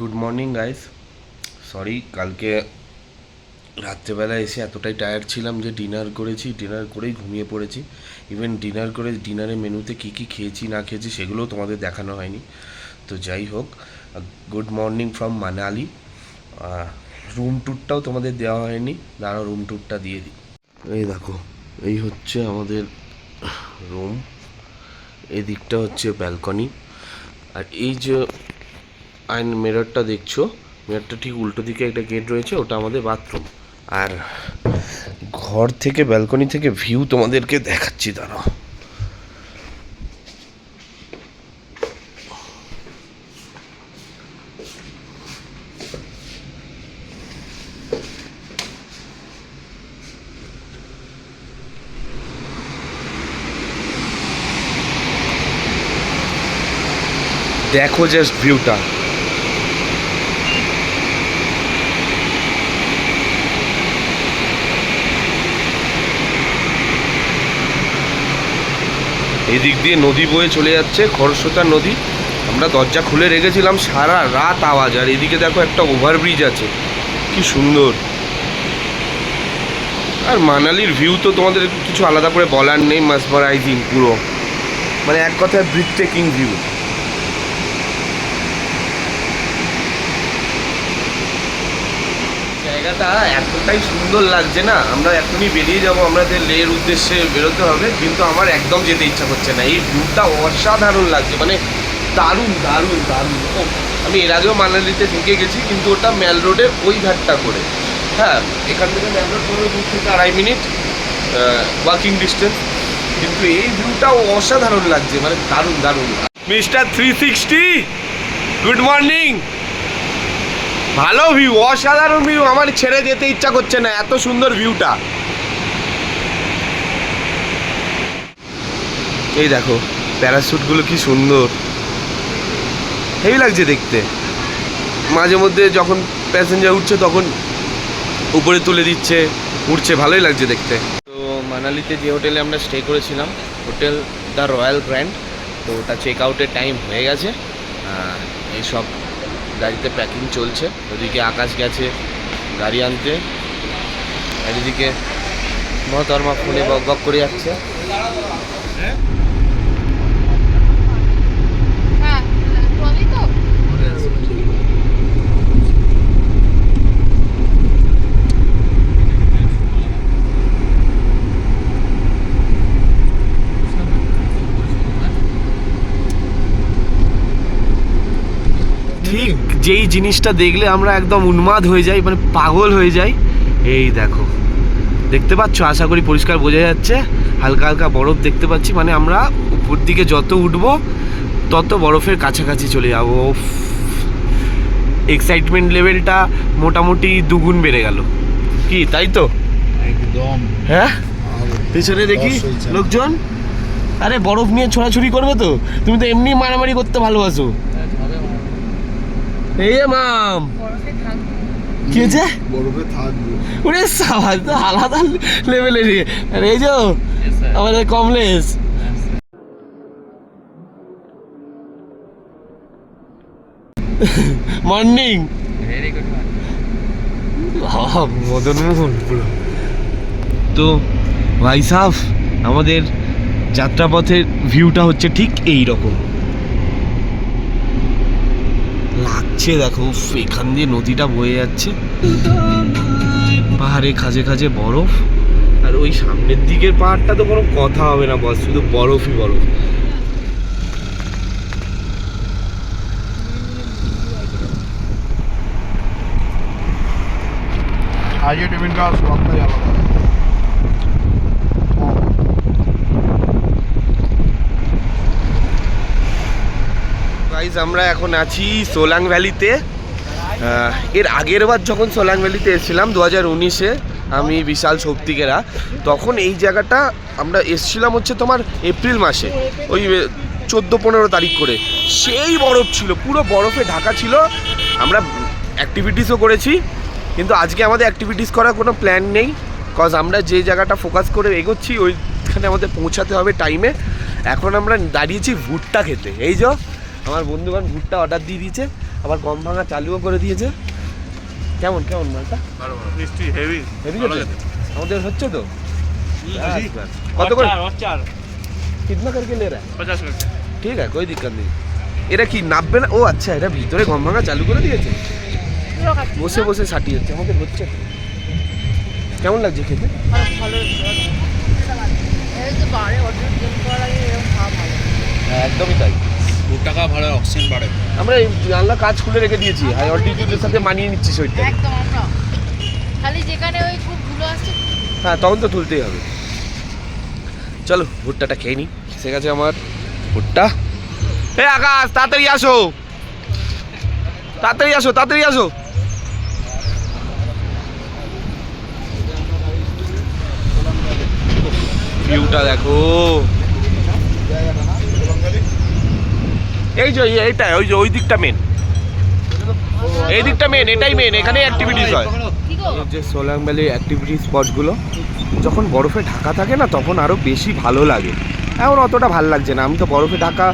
Good morning guys sorry কালকে রাত্রেবেলা এসে এতটাই টায়ার্ড ছিলাম যে ডিনার করেছি ডিনার করেই ঘুমিয়ে পড়েছি। ইভেন ডিনার করে ডিনারের মেনুতে কী কী খেয়েছি, না খেয়েছি, সেগুলোও তোমাদের দেখানো হয়নি। তো যাই হোক good morning from Manali room ট্যুরটাও তোমাদের দেওয়া হয়নি। দাঁড়াও রুম ট্যুরটা দিয়ে দিই। এই দেখো, এই হচ্ছে আমাদের রুম এই দিকটা হচ্ছে ব্যালকনি আর এই যে আইন মিররটা দেখছ। মিররটা ঠিক উল্টো দিকে একটা গেট রয়েছে, ওটা আমাদের বাথরুম। আর ঘর থেকে ব্যালকনি থেকে ভিউ তোমাদেরকে দেখাচ্ছি, দাঁড়াও। দেখো জাস্ট ভিউটা এদিক দিয়ে নদী বয়ে চলে যাচ্ছে, খরস্রোতা নদী। আমরা দরজা খুলে রেখেছিলাম, সারা রাত আওয়াজ। আর এদিকে দেখো একটা ওভারব্রিজ আছে। কি সুন্দর। আর মানালির ভিউ তো তোমাদের কিছু আলাদা করে বলার নেই মাসমারাইজিং পুরো। মানে এক কথায় ব্রিথ টেকিং ভিউ জায়গাটা এতটাই সুন্দর লাগছে না? আমরা এখনই বেরিয়ে যাব আমাদের লের উদ্দেশ্যে বেরোতে হবে কিন্তু আমার একদম যেতে ইচ্ছা করছে না। এই ভিউটা অসাধারণ লাগছে মানে দারুণ দারুণ দারুণ। ও, আমি এর আগেও মানালিতে ঢুকে গেছি কিন্তু ওটা ম্যাল রোডের ওই ঘাটটা করে। হ্যাঁ এখান থেকে ম্যাল রোড পনেরো দু থেকে আড়াই মিনিট ওয়াকিং ডিস্টেন্স কিন্তু এই ভিউটাও অসাধারণ লাগছে মানে দারুণ দারুণ। Mister three sixty good morning ভালো ভিউ অসাধারণ ভিউ আমার ছেড়ে যেতে ইচ্ছা করছে না, এত সুন্দর ভিউটা এই দেখো প্যারাশুটগুলো কি সুন্দর। হেভি লাগছে দেখতে। মাঝে মধ্যে যখন প্যাসেঞ্জার উঠছে তখন উপরে তুলে দিচ্ছে উঠছে ভালোই লাগছে দেখতে। তো মানালিতে যে হোটেলে আমরা স্টে করেছিলাম হোটেল দ্য রয়্যাল গ্র্যান্ড তো ওটা চেক আউটের টাইম হয়ে গেছে। এইসব গাড়িতে প্যাকিং চলছে। ওদিকে আকাশ গেছে গাড়ি আনতে। আর এদিকে মহতর্মা ফোনে বক বক করে যাচ্ছে। হ্যাঁ ঠিক। যেই জিনিসটা দেখলে আমরা একদম উন্মাদ হয়ে যাই মানে পাগল হয়ে যাই এই দেখো। দেখতে পাচ্ছ? আশা করি পরিষ্কার বোঝা যাচ্ছে। হালকা হালকা বরফ দেখতে পাচ্ছি মানে আমরা উপর দিকে যত উঠবো তত বরফের কাছাকাছি চলে যাব। এক্সাইটমেন্ট লেভেলটা মোটামুটি দুগুণ বেড়ে গেল। কি তাই তো? একদম। হ্যাঁ? পেছনে দেখি লোকজন? আরে বরফ নিয়ে ছোড়াছুড়ি করবে তো? তুমি তো এমনি মারামারি করতে ভালোবাসো। এই যে মাম। কি হয়েছে? বরফে থাকবে। ওরে সাবাস তো আলাদা লেভেলের আর এই যে আমাদের কমলেশ। মর্নিং মদন মোহন পুরো তো ভাই সাহ আমাদের যাত্রাপথের ভিউটা হচ্ছে ঠিক এই রকম লাগছে, দেখো এখান দিয়ে নদীটা বয়ে যাচ্ছে। পাহাড়ে খাজে খাজে বরফ। আর ওই সামনের দিকের পাহাড়টা তো কোনো কথা হবে না, বস, শুধু বরফই বরফ। আজকে টিফিন খাওয়ার সবটাই আলাদা গাইজ আমরা এখন আছি সোলাং ভ্যালিতে। এর আগের বার যখন সোলাং ভ্যালিতে এসেছিলাম দু হাজার উনিশে আমি বিশাল শক্তিকেরা তখন এই জায়গাটা আমরা এসছিলাম হচ্ছে তোমার এপ্রিল মাসে, ওই চোদ্দ পনেরো তারিখ করে। সেই বরফ ছিল, পুরো বরফে ঢাকা ছিল। আমরা অ্যাক্টিভিটিসও করেছি, কিন্তু আজকে আমাদের অ্যাক্টিভিটিস করার কোনো প্ল্যান নেই কজ আমরা যে জায়গাটা ফোকাস করে এগোচ্ছি, ওইখানে আমাদের পৌঁছাতে হবে টাইমে এখন আমরা দাঁড়িয়েছি ভুট্টা খেতে, এই যে। আমার বন্ধুগণ ভুট্টা অর্ডার দিয়ে দিয়েছে আবার গম ভাঙা চালুও করে দিয়েছে। কেমন কেমন মালটা? আমাদের হচ্ছে তো? কত করে? কিতনা করে লে ঠিক আছে কোনো দিক। নেই এরা কি নাববে না? ও আচ্ছা এটা ভিতরে গম ভাঙা চালু করে দিয়েছে? বসে বসে সাটি হচ্ছে আমাদের হচ্ছে কেমন লাগছে খেতে? হ্যাঁ, একদমই তাই। দু টাকা ভাড়া অক্সিজেন বাড়ে। আমরা এই জানলা কাজ খুলে রেখে দিয়েছি। হাই অল্টিটিউডের সাথে মানিয়ে নিচ্ছি শরীরটা একদম আমরা। খালি যেখানে ওই খুব ধুলো আসছে হ্যাঁ তখন তো তুলতেই হবে। চলো ভুট্টাটা খেয়ে নিই এসে গেছে আমার ভুট্টা। এ আকাশ তাড়াতাড়ি আসো। তাড়াতাড়ি আসো তাড়াতাড়ি আসো। ভিউটা দেখো। এই যে এইটা ওই যে, ওই দিকটা মেন এই দিকটা মেন এটাই মেন এখানে অ্যাক্টিভিটিস হয়। যে সোলাং ভ্যালি অ্যাক্টিভিটি স্পটগুলো যখন বরফে ঢাকা থাকে না, তখন আরও বেশি ভালো লাগে। এখন অতটা ভালো লাগছে না, আমি তো বরফে ঢাকা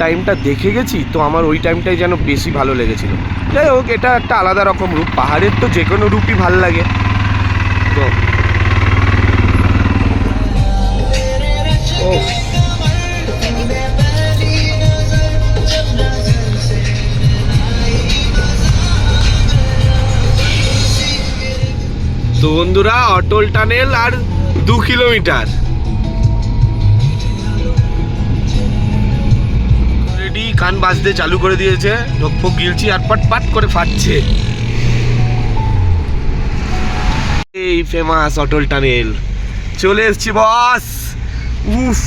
টাইমটা দেখে গেছি, তো আমার ওই টাইমটাই যেন বেশি ভালো লেগেছিল। যাই হোক, এটা একটা আলাদা রকম রূপ, পাহাড়ের তো যে কোনো রূপই ভালো লাগে। তো ও তো বন্ধুরা অটল টানেল আর দু কিলোমিটার। রেডি কান বাজতে চালু করে দিয়েছে ঢোকফোক গিলছি আর পাট পাট করে ফাটছে। এই ফেমাস অটল টানেল। চলে এসছি বস উফ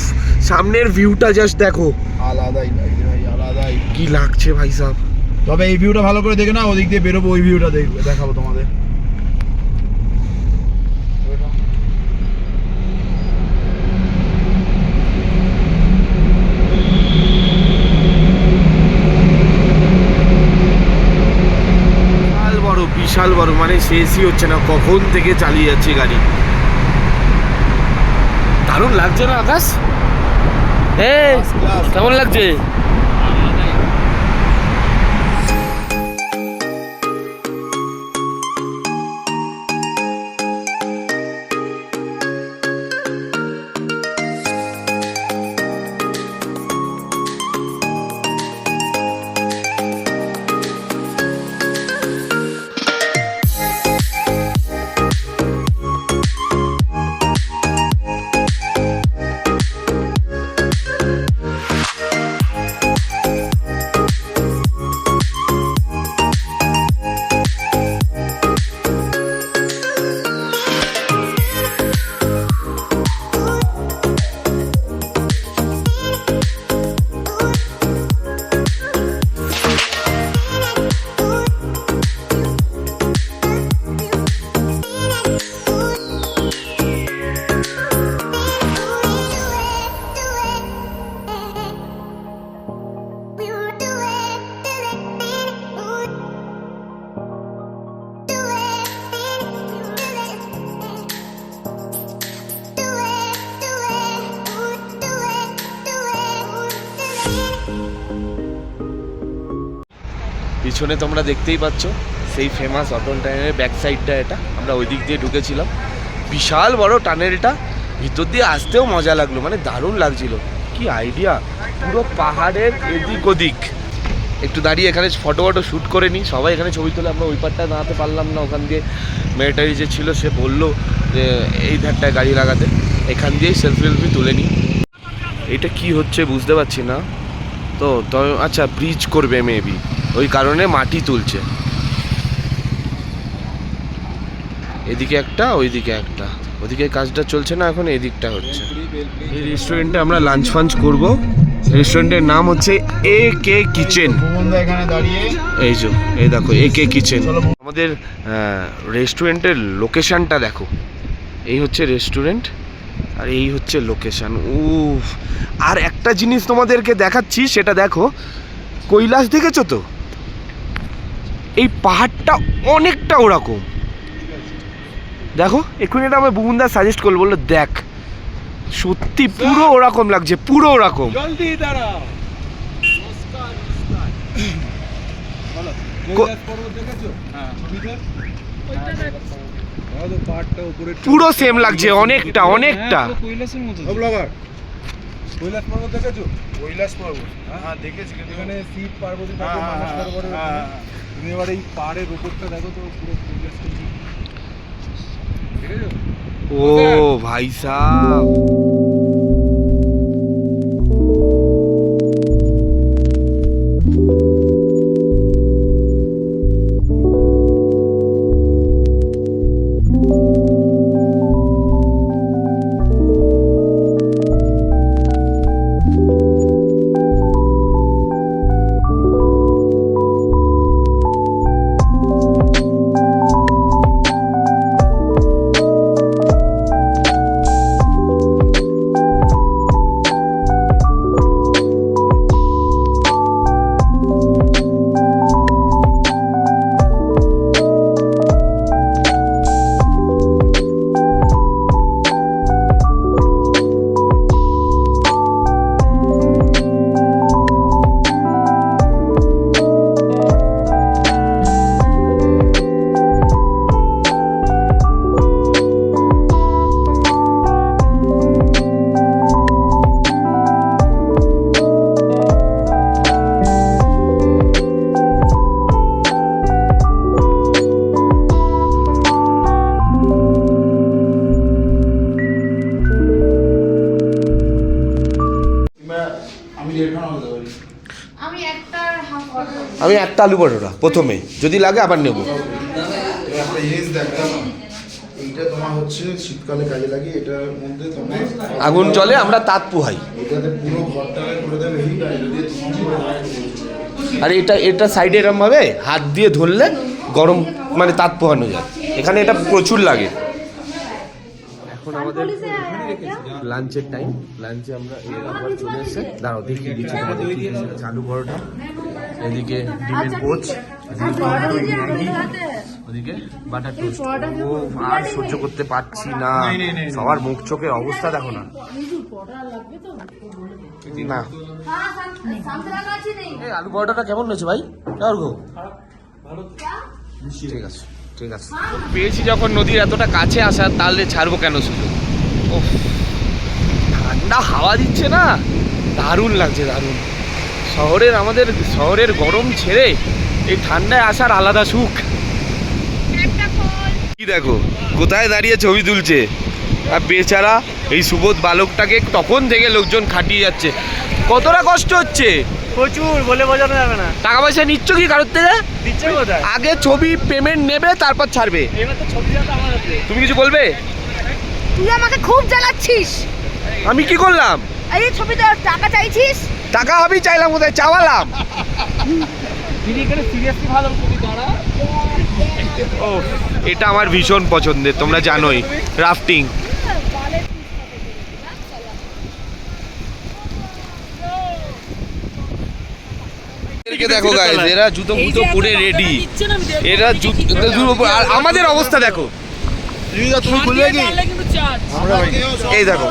সামনের ভিউটা জাস্ট দেখো। আলাদাই ভাই আলাদাই। কি লাগছে ভাই সাহ তবে এই ভিউটা ভালো করে দেখে না ওদিক দিয়ে বেরোবো ওই ভিউটা দেখবে দেখাবো তোমাদের বিশাল বড় বিশাল বড় মানে শেষই হচ্ছে না কখন থেকে চালিয়ে যাচ্ছে গাড়ি? দারুণ লাগছে না আকাশ? কেমন লাগছে? পিছনে তোমরা দেখতেই পাচ্ছ, সেই ফেমাস অটল টানেলের ব্যাক সাইডটা এটা। আমরা ওই দিক দিয়ে ঢুকেছিলাম। বিশাল বড় টানেলটা, ভিতর দিয়ে আসতেও মজা লাগল মানে দারুণ লাগছিল। কি আইডিয়া পুরো পাহাড়ের এদিক ওদিক। একটু দাঁড়িয়ে এখানে ফটো ফটো শ্যুট করে নিই। সবাই এখানে ছবি তুলে, আমরা ওই পারটা দাঁড়াতে পারলাম না। ওখান দিয়ে মিলিটারি যে ছিল, সে বলল যে, এই ধারটায় গাড়ি লাগাতে। এখান দিয়েই সেলফি সেলফি তুলে নিই। এটা কি হচ্ছে বুঝতে পারছি না। তো আচ্ছা ব্রিজ করবে মেবি ওই কারণে মাটি তুলছে। এদিকে একটা ওইদিকে একটা। ওদিকে কাজটা চলছে না এখন এদিকটা হচ্ছে। এই রেস্টুরেন্টে আমরা লাঞ্চ ফাঞ্চ করব। রেস্টুরেন্টের নাম হচ্ছে এ কে কিচেন এই যে এই দেখো এ কে কিচেন আমাদের রেস্টুরেন্টের লোকেশানটা দেখো। এই হচ্ছে রেস্টুরেন্ট আর এই হচ্ছে লোকেশন উফ আর একটা জিনিস তোমাদেরকে দেখাচ্ছি সেটা দেখো। কৈলাস দেখেছ তো? এই পাহাড়টা অনেকটা ওরকম। দেখো এক্ষুনি এটা আমার বুবুনদা সাজেস্ট করল বলল দেখ সত্যি পুরো ওরকম লাগছে পুরো ওরকম। পর্বত পাহাড়টা উপরে পুরো সেম লাগছে অনেকটা অনেকটা। সব ব্লগার কৈলাস পর্বত দেখেছ? কৈলাস পর্বত। হ্যাঁ দেখেছি কিন্তু এখানে শিব পার্বতী মানস ওখানে। তুমি এবার এই পাহাড়ের উপরটা দেখো তো পুরো ও ভাই সাহ একটা আলু পরোটা প্রথমে যদি লাগে আবার নেব। একটা জিনিস দেখা এইটা তোমার হচ্ছে শীতকালে কাজে লাগে এটার মধ্যে তোমার আগুন জলে আমরা তাঁত পোহাই। এটাতে পুরো ঘরটাকে করে দেবে হিট আর এটা আর এটা এটা সাইডে এরম ভাবে হাত দিয়ে ধরলে গরম মানে তাঁত পোহানো যায়। এখানে এটা প্রচুর লাগে। এখন আমাদের লাঞ্চের টাইম লাঞ্চে আমরা আবার চলে এসে দাঁড়াও দেখিয়ে দিচ্ছি তোমাদের কি আলু পরোটা। এদিকে ডিমের এদিকে টক দই, ম্যাগি। ওদিকে বাটার টোস্ট ও আর সহ্য করতে পারছি না। সবার মুখ চোখের অবস্থা দেখো না। না। আলু পরোটাটা কেমন হয়েছে ভাই? গো ঠিক আছে। ঠিক আছে। পেয়েছি যখন নদীর এতটা কাছে আসা তাহলে ছাড়বো কেন শুধু? ওফ, ঠান্ডা হাওয়া দিচ্ছে না? দারুণ লাগছে দারুণ। শহরের আমাদের শহরের গরম ছেড়ে এই ঠান্ডায় আসার আলাদা সুখ। কি দেখো কোথায় দাঁড়িয়ে ছবি তুলছে? আর বেচারা এই সুবোধ বালকটাকে তখন থেকে লোকজন খাটিয়ে যাচ্ছে। কতটা কষ্ট হচ্ছে? প্রচুর বলে বোঝানো যাবে না। টাকা পয়সা নিচ্ছ কি কারোর থেকে? দিচ্ছে কোথায়? আগে ছবি পেমেন্ট নেবে তারপর ছাড়বে। এবার তো ছবি যাতে আমার হাতে। তুমি কিছু বলবে? তুই আমাকে খুব জ্বালাচ্ছিস। আমি কি করলাম? এই যে ছবিতে টাকা চাইছিস? টাকা আমি চাইলাম কোথায় চাওয়ালাম? তিনি এখানে সিরিয়াসলি ভালো ছবি দাঁড়া। ও এটা আমার ভীষণ পছন্দের তোমরা জানোই রাফটিং এদেরকে দেখো গাইস এরা জুতো মুতো পরে রেডি এরা জুতো জুতো আর আমাদের অবস্থা দেখো। তুমি খুলবে কি? এই দেখো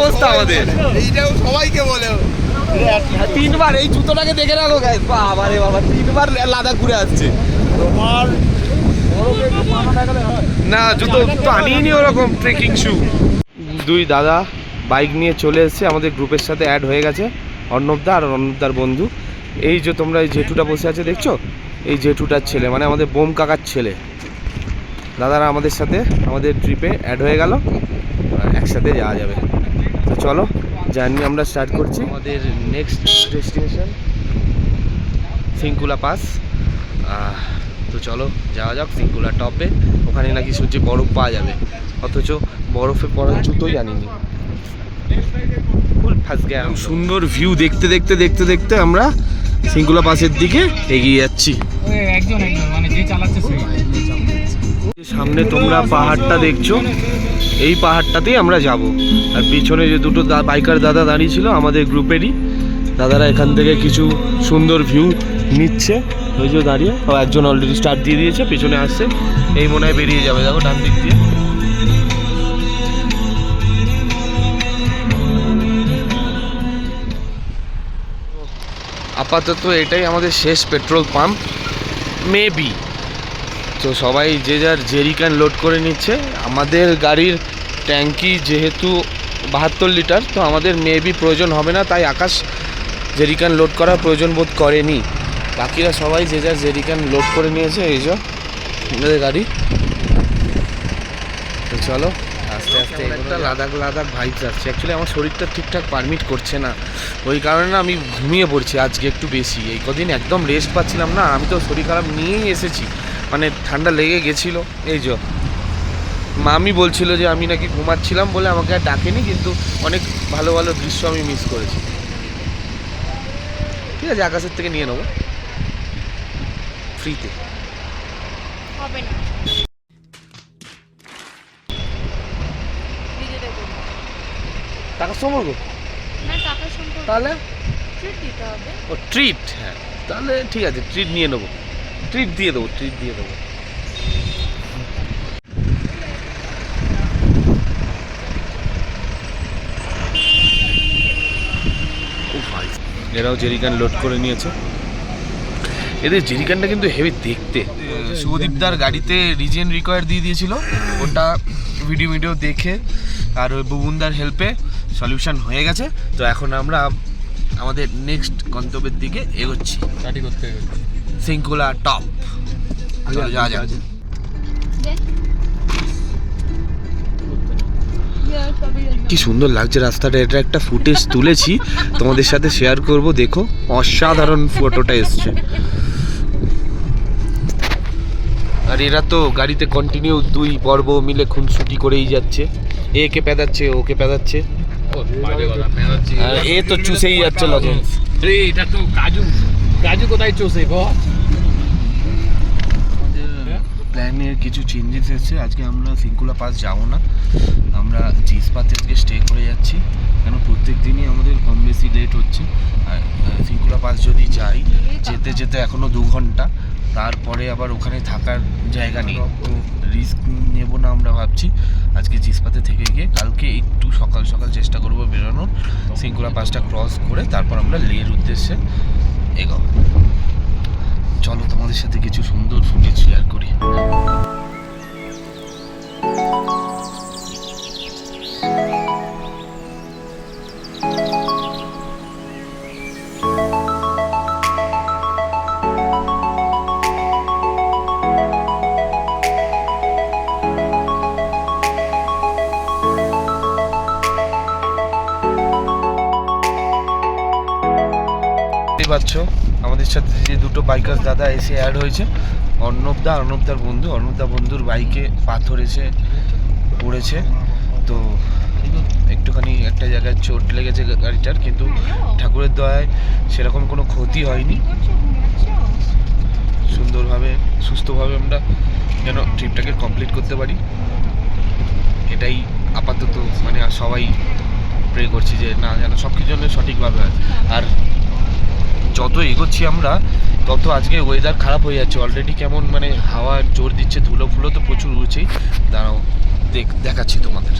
অবস্থা আমাদের। এইটাও সবাইকে বলে। তিনবার এই জুতোটাকে দেখে রাখো গাইস বাবা রে বাবা তিনবার লাদাখ ঘুরে আসছে। তোমার না জুতো তো আনিনি ওরকম ট্রেকিং শু দুই দাদা বাইক নিয়ে চলে এসেছে আমাদের গ্রুপের সাথে অ্যাড হয়ে গেছে অর্ণবদা আর অর্ণবদার বন্ধু। এই যে তোমরা এই জেঠুটা বসে আছে দেখছ? এই জেঠুটার ছেলে মানে আমাদের বোম কাকার ছেলে। দাদারা আমাদের সাথে আমাদের ট্রিপে অ্যাড হয়ে গেল একসাথে যাওয়া যাবে। তো চলো জার্নি আমরা স্টার্ট করছি। আমাদের নেক্সট ডেস্টিনেশন সিঙ্কুলা পাস তো চলো যাওয়া যাক সিঙ্কুলা টপে ওখানে নাকি সূর্যে বরফ পাওয়া যাবে। অথচ বরফে পড়ার জুতোই জানিনি ফুল ফাঁস গেয়া সুন্দর ভিউ দেখতে দেখতে দেখতে দেখতে আমরা সিঙ্কুলা পাসের দিকে এগিয়ে যাচ্ছি। মানে সামনে তোমরা পাহাড়টা দেখছ এই পাহাড়টাতেই আমরা যাব। আর পিছনে যে দুটো বাইকার দাদা দাঁড়িয়ে ছিল আমাদের গ্রুপেরই দাদারা এখান থেকে কিছু সুন্দর ভিউ নিচ্ছে। ওই যে দাঁড়িয়ে একজন অলরেডি স্টার্ট দিয়ে দিয়েছে পিছনে আসছে। এই মনে হয় বেরিয়ে যাবে দেখো ডান দিক দিয়ে। আপাতত এটাই আমাদের শেষ পেট্রোল পাম্প। মেবি তো সবাই যে যার জেরিকান লোড করে নিচ্ছে। আমাদের গাড়ির ট্যাঙ্কি যেহেতু বাহাত্তর লিটার তো আমাদের মেবি প্রয়োজন হবে না তাই আকাশ জেরিকান লোড করার প্রয়োজন বোধ করেনি। বাকিরা সবাই যে যার জেরিকান লোড করে নিয়েছে এই যে আমাদের গাড়ি। তো চলো। আস্তে আস্তে একটা লাদাখ লাদাখ ভাইবস আসছে। অ্যাকচুয়ালি আমার শরীরটা ঠিকঠাক পারমিট করছে না। ওই কারণে আমি ঘুমিয়ে পড়ছি আজকে একটু বেশি। এই কদিন একদম রেস্ট পাচ্ছিলাম না আমি তো শরীর খারাপ নিয়েই এসেছি। মানে ঠান্ডা লেগে গেছিল এই যে। মামি বলছিল যে আমি নাকি ঘুমাচ্ছিলাম বলে আমাকে আর ডাকেনি কিন্তু অনেক ভালো ভালো দৃশ্য আমি মিস করেছি। ঠিক আছে আকাশের থেকে নিয়ে নেব। ফ্রিতে হবে না। টাকা সম্পর্ক তাহলে? ও ট্রিট হ্যাঁ। তাহলে ঠিক আছে ট্রিট নিয়ে নেব। ট্রিট দিয়ে দেবো ট্রিট দিয়ে দেবো। এরাও জেরিকান লোড করে নিয়েছে। এদের জেরিকানটা কিন্তু হেভি দেখতে। শুভদীপদার গাড়িতে রিজেন রিকোয়ার দিয়ে দিয়েছিল। ওটা ভিডিও ভিডিও দেখে আর ওই বুবুনদার হেল্পে সলিউশন হয়ে গেছে। তো এখন আমরা আমাদের নেক্সট গন্তব্যের দিকে এগোচ্ছি। করতে সিঙ্কুলা টপ কি সুন্দর লাগছে রাস্তাটা এটা একটা ফুটেজ তুলেছি তোমাদের সাথে শেয়ার করব দেখো অসাধারণ ফটোটা এসছে। আর এরা তো গাড়িতে কন্টিনিউ দুই পর্ব মিলে খুনসুটি করেই যাচ্ছে। একে পেদাচ্ছে ওকে পেদাচ্ছে। আর এ তো চুষেই যাচ্ছে লজেন্স রে এটা তো কাজু। কাজু কোথায় চষে বল? প্ল্যানের কিছু চেঞ্জেস এসেছে। আজকে আমরা সিঙ্কুলা পাস যাব না। আমরা জিসপাতে আজকে স্টে করে যাচ্ছি। কেন প্রত্যেক দিনই আমাদের কম বেশি লেট হচ্ছে। আর সিঙ্কুলা পাস যদি যাই যেতে যেতে এখনও দু ঘণ্টা। তারপরে আবার ওখানে থাকার জায়গা নেই। তো রিস্ক নেব না আমরা ভাবছি। আজকে জিসপাতে থেকে গিয়ে কালকে একটু সকাল সকাল চেষ্টা করব বেরোনোর। সিঙ্গুলা পাঁচটা ক্রস করে তারপর আমরা লের উদ্দেশ্যে এগোবো। চলো তোমাদের সাথে কিছু সুন্দর ফুটেজ শেয়ার করি। বাইকার দাদা এসে অ্যাড হয়েছে। অর্ণবদা অর্ণবদার বন্ধু। অর্ণবদা বন্ধুর বাইকে পাথর এসে পড়েছে। তো একটুখানি একটা জায়গায় চোট লেগেছে গাড়িটার, কিন্তু ঠাকুরের দয়ায় সেরকম কোনো ক্ষতি হয়নি। সুন্দরভাবে, সুস্থভাবে আমরা যেন ট্রিপটাকে কমপ্লিট করতে পারি। এটাই আপাতত মানে সবাই প্রে করছি যে না, যেন সব কিছু যেন সঠিকভাবে হয়। আর যত এগোচ্ছি আমরা তত আজকে ওয়েদার খারাপ হয়ে যাচ্ছে। অলরেডি কেমন মানে হাওয়া জোর দিচ্ছে ধুলো ফুলো তো প্রচুর উড়ছেই দাঁড়াও, দেখ, দেখাচ্ছি তোমাদের।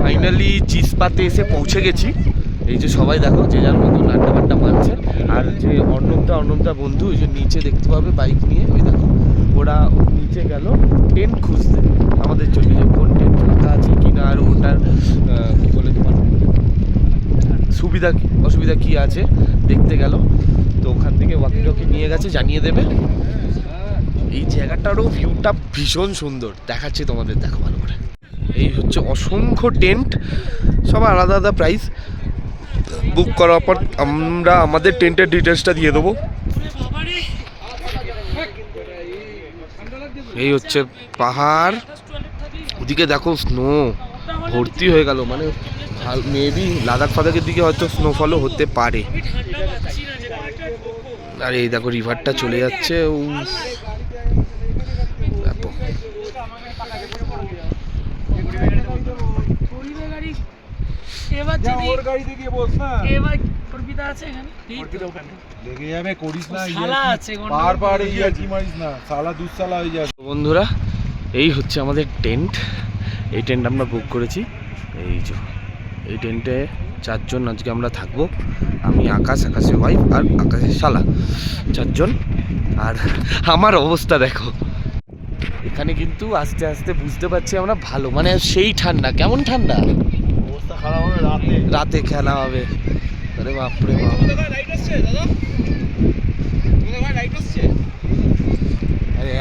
ফাইনালি চিসপাতে এসে পৌঁছে গেছি। এই যে সবাই দেখো, যে যার মতো আড্ডা ফাড্ডা মারছে। আর যে অর্ণবদা অর্ণবদা বন্ধু ওই যে নিচে দেখতে পাবে বাইক নিয়ে। ওই দেখো। ওরা নিচে গেল টেন্ট খুঁজতে। আমাদের জন্য যে কোন টেন্ট ফাঁকা আছে কি না, আর ওটার কী বলে তোমার? সুবিধা অসুবিধা কি আছে, দেখতে গেল। তো ওখান থেকে ওয়াকি টকি নিয়ে গেছে, জানিয়ে দেবে। এই জায়গাটারও ভিউটা ভীষণ সুন্দর। দেখাচ্ছি তোমাদের, দেখো ভালো করে। এই হচ্ছে অসংখ্য টেন্ট সব আলাদা আলাদা প্রাইস বুক করার পর আমরা আমাদের টেন্টের ডিটেলসটা দিয়ে দেবো। এই হচ্ছে পাহাড়। ওদিকে দেখো স্নো ভর্তি হয়ে গেল মানে মেবি লাদাখ ফাদাখের দিকে হয়তো স্নোফলও হতে পারে। আর এই দেখো রিভারটা চলে যাচ্ছে উফ। ব্যাপক। এবার যদি ওর গাড়িতে গিয়ে বস না। এবার অর্পিতা আছে এখানে। লেগে যাবে করিস না শালা ইয়ার্কি। আছে, গন্ডগোল বার বার করে মারিস না। সালা দুঃসালা হয়ে যাবে। বন্ধুরা এই হচ্ছে আমাদের টেন্ট। এই টেন্ট আমরা বুক করেছি। এই যে এই টেন্টে চারজন আজকে আমরা থাকব। আমি আকাশ আকাশের ওয়াইফ আর আকাশের শালা চারজন। আর আমার অবস্থা দেখো। এখানে কিন্তু আস্তে আস্তে বুঝতে পারছি আমরা ভালো। মানে সেই ঠান্ডা। কেমন ঠান্ডা? অবস্থা খারাপ হবে রাতে। রাতে খেলা হবে। আরে বাপরে বাপ। আরে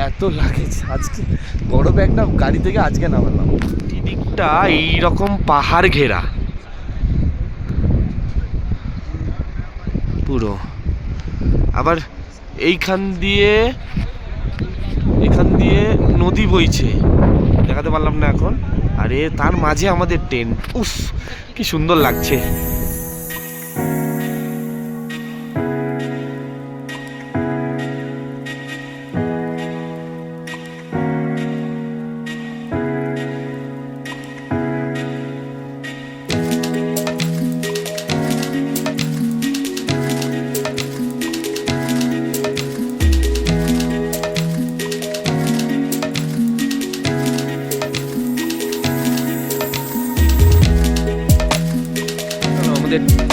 এত লাগেজ আজকে বড় ব্যাগটা গাড়ি থেকে আজকে নামালাম। এদিকটা এইরকম পাহাড় ঘেরা। পুরো। আবার এইখান দিয়ে এখান দিয়ে নদী বইছে। দেখাতে পারলাম না এখন। আরে, তার মাঝে আমাদের টেন্ট উফ, কি সুন্দর লাগছে।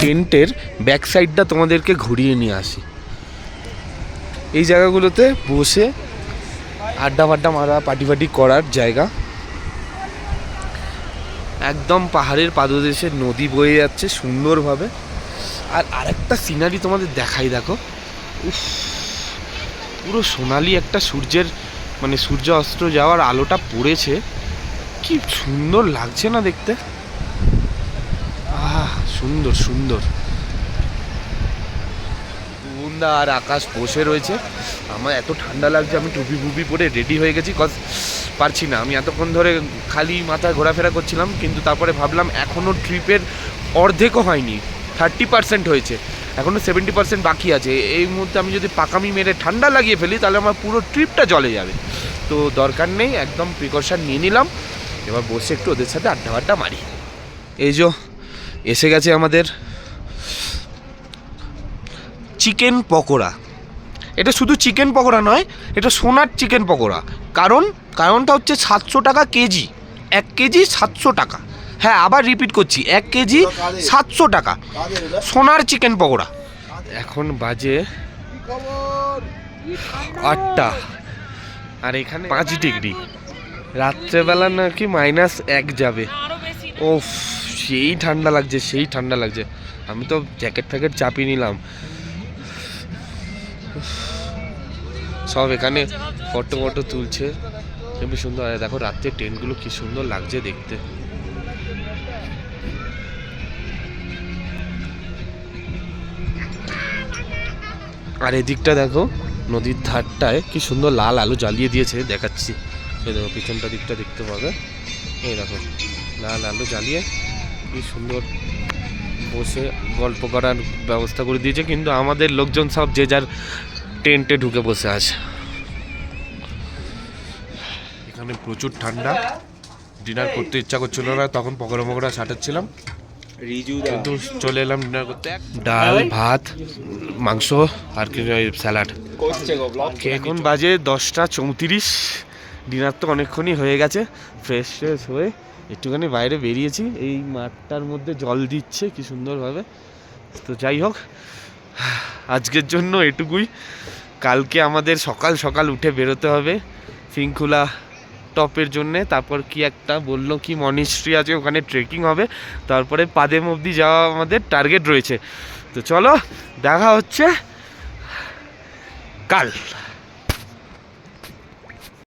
টেন্টের ব্যাক সাইডটা তোমাদেরকে ঘুরিয়ে নিয়ে আসি। এই জায়গাগুলোতে বসে আড্ডা ফাড্ডা মারা, পার্টি ফাটি করার জায়গা। একদম পাহাড়ের পাদদেশে নদী বয়ে যাচ্ছে সুন্দরভাবে। আর আরেকটা সিনারি তোমাদের দেখাই, দেখো। উফ, পুরো সোনালি একটা সূর্যের মানে সূর্য অস্ত যাওয়ার আলোটা পড়েছে। কি সুন্দর লাগছে না দেখতে। সুন্দর সুন্দর। বুন্দা আর আকাশ বসে রয়েছে। আমার এত ঠান্ডা লাগছে আমি টুপি ফুপি পরে রেডি হয়ে গেছি কজ পারছি না। আমি এতক্ষণ ধরে খালি মাথায় ঘোরাফেরা করছিলাম কিন্তু তারপরে ভাবলাম এখনও ট্রিপের অর্ধেকও হয়নি। থার্টি পার্সেন্ট হয়েছে। এখনও সেভেন্টি পার্সেন্ট বাকি আছে। এই মুহূর্তে আমি যদি পাকামি মেরে ঠান্ডা লাগিয়ে ফেলি তাহলে আমার পুরো ট্রিপটা জলে যাবে। তো দরকার নেই একদম প্রিকশন নিয়ে নিলাম। এবার বসে একটু ওদের সাথে আড্ডা আড্ডা মারি। এই যে এসে গেছে আমাদের চিকেন পকোড়া। এটা শুধু চিকেন পকোড়া নয় এটা সোনার চিকেন পকোড়া। কারণ কারণটা হচ্ছে সাতশো টাকা কেজি। এক কেজি সাতশো টাকা। হ্যাঁ আবার রিপিট করছি এক কেজি সাতশো টাকা। সোনার চিকেন পকোড়া। এখন বাজে আটটা। আর এখানে পাঁচ ডিগ্রি। রাত্রেবেলা নাকি মাইনাস এক যাবে। আরও বেশি। ও সেই ঠান্ডা লাগছে, সেই ঠান্ডা লাগছে। আমি তো জ্যাকেট ফ্যাকেট চাপিয়ে নিলাম। সব এখানে ফটো ফটো তুলছে। খুবই সুন্দর। আর দেখো, রাত্রে ট্রেনগুলো কি সুন্দর লাগছে দেখতে। আর এদিকটা দেখো, নদীর ধারটায় কি সুন্দর লাল আলো জ্বালিয়ে দিয়েছে, দেখাচ্ছি। এই দেখো, পিছনটা দিকটা দেখতে পাবে। এই দেখো, লাল আলো জ্বালিয়ে কি সুন্দর বসে গল্প করার ব্যবস্থা করে দিয়েছে কিন্তু আমাদের লোকজন সব যে যার টেন্টে ঢুকে বসে আছে। এখানে প্রচুর ঠান্ডা। ডিনার করতে ইচ্ছা করছিল না তখন পকোড়া মকোড়া ছাটাচ্ছিলাম। কিন্তু চলে এলাম ডিনার করতে। ডাল ভাত মাংস আর কি স্যালাড। এখন বাজে দশটা চৌত্রিশ। ডিনার তো অনেকক্ষণই হয়ে গেছে ফ্রেশ ফ্রেশ হয়ে একটুখানি বাইরে বেরিয়েছি। এই মাঠটার মধ্যে জল দিচ্ছে কি সুন্দরভাবে। তো যাই হোক, আজকের জন্য এটুকুই। কালকে আমাদের সকাল সকাল উঠে বেরোতে হবে শৃঙ্খলা টপের জন্যে। তারপর কি একটা বলল কি মনিস্ট্রি আছে ওখানে ট্রেকিং হবে। তারপরে পাদেম অবধি যাওয়া আমাদের টার্গেট রয়েছে। তো চলো, দেখা হচ্ছে কাল।